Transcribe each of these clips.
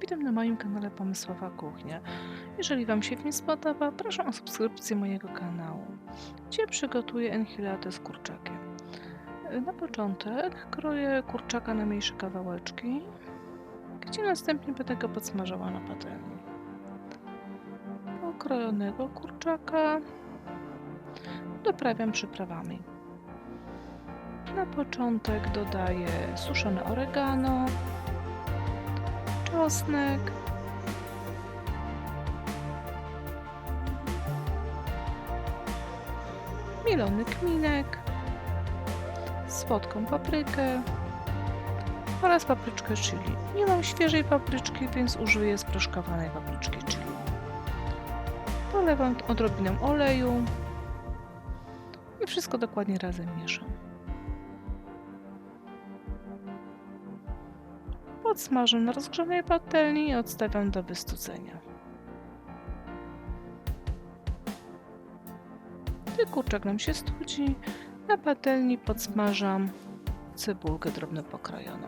Witam na moim kanale Pomysłowa Kuchnia. Jeżeli Wam się film spodoba, proszę o subskrypcję mojego kanału, gdzie przygotuję enchiladę z kurczakiem. Na początek kroję kurczaka na mniejsze kawałeczki, gdzie następnie będę go podsmażała na patelni. Pokrojonego kurczaka doprawiam przyprawami. Na początek dodaję suszone oregano, czosnek, mielony kminek, słodką paprykę oraz papryczkę chili. Nie mam świeżej papryczki, więc użyję sproszkowanej papryczki chili. Polewam odrobiną oleju i wszystko dokładnie razem mieszam. Podsmażę na rozgrzanej patelni i odstawiam do wystudzenia. Gdy kurczak nam się studzi, na patelni podsmażam cebulkę drobno pokrojoną.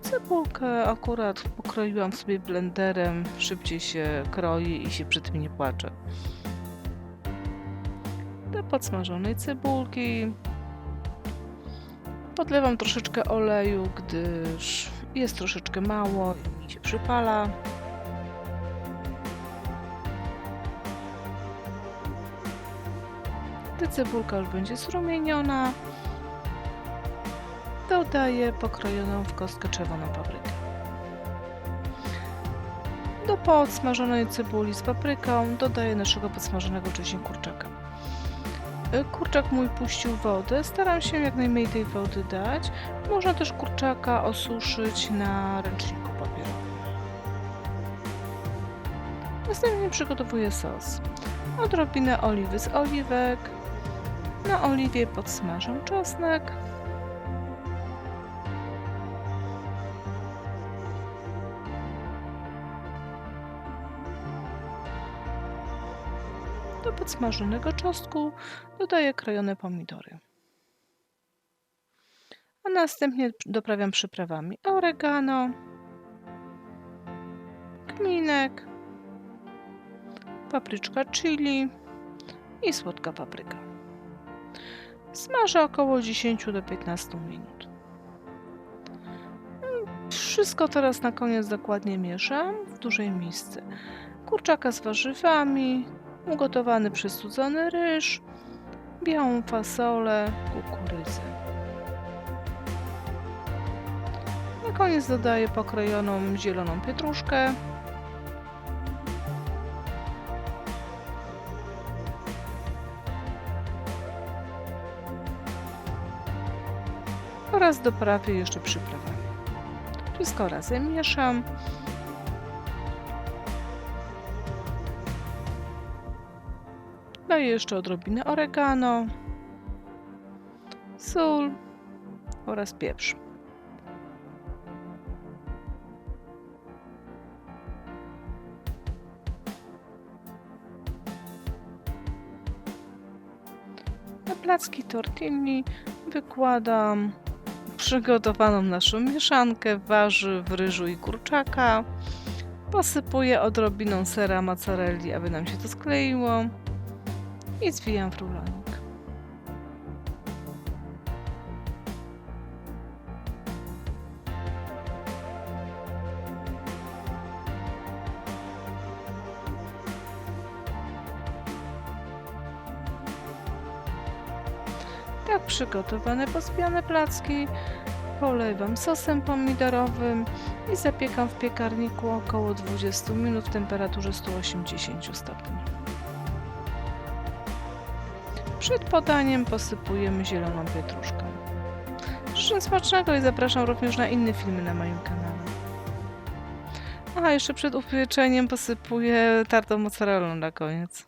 Cebulkę akurat pokroiłam sobie blenderem, szybciej się kroi i się przy tym nie płacze. Do podsmażonej cebulki podlewam troszeczkę oleju, gdyż jest troszeczkę mało i się przypala. Gdy cebulka już będzie zrumieniona, dodaję pokrojoną w kostkę czerwoną paprykę. Do podsmażonej cebuli z papryką dodaję naszego podsmażonego wcześniej kurczaka. Y, Kurczak mój puścił wodę, staram się jak najmniej tej wody dać. Można też kurczaka osuszyć na ręczniku papierowym. Następnie przygotowuję sos. Odrobinę oliwy z oliwek. Na oliwie podsmażę czosnek. Do podsmażonego czosnku dodaję krojone pomidory. A następnie doprawiam przyprawami oregano, kminek, papryczka chili i słodka papryka. Smażę około 10 do 15 minut. Wszystko teraz na koniec dokładnie mieszam w dużej misce. Kurczaka z warzywami, ugotowany przystudzony ryż, białą fasolę, kukurydzę. Na koniec dodaję pokrojoną zieloną pietruszkę. Oraz doprawię jeszcze przyprawami. Wszystko razem mieszam. Daję jeszcze odrobinę oregano, sól oraz pieprz. Na placki tortilli wykładam przygotowaną naszą mieszankę warzyw, ryżu i kurczaka. Posypuję odrobiną sera mozzarelli, aby nam się to skleiło i zwijam w rulonik. Tak przygotowane pozbijane placki polewam sosem pomidorowym i zapiekam w piekarniku około 20 minut w temperaturze 180 stopni. Przed podaniem posypujemy zieloną pietruszką. Życzę smacznego i zapraszam również na inne filmy na moim kanale. A jeszcze przed upieczeniem posypuję tartą mozzarellą na koniec.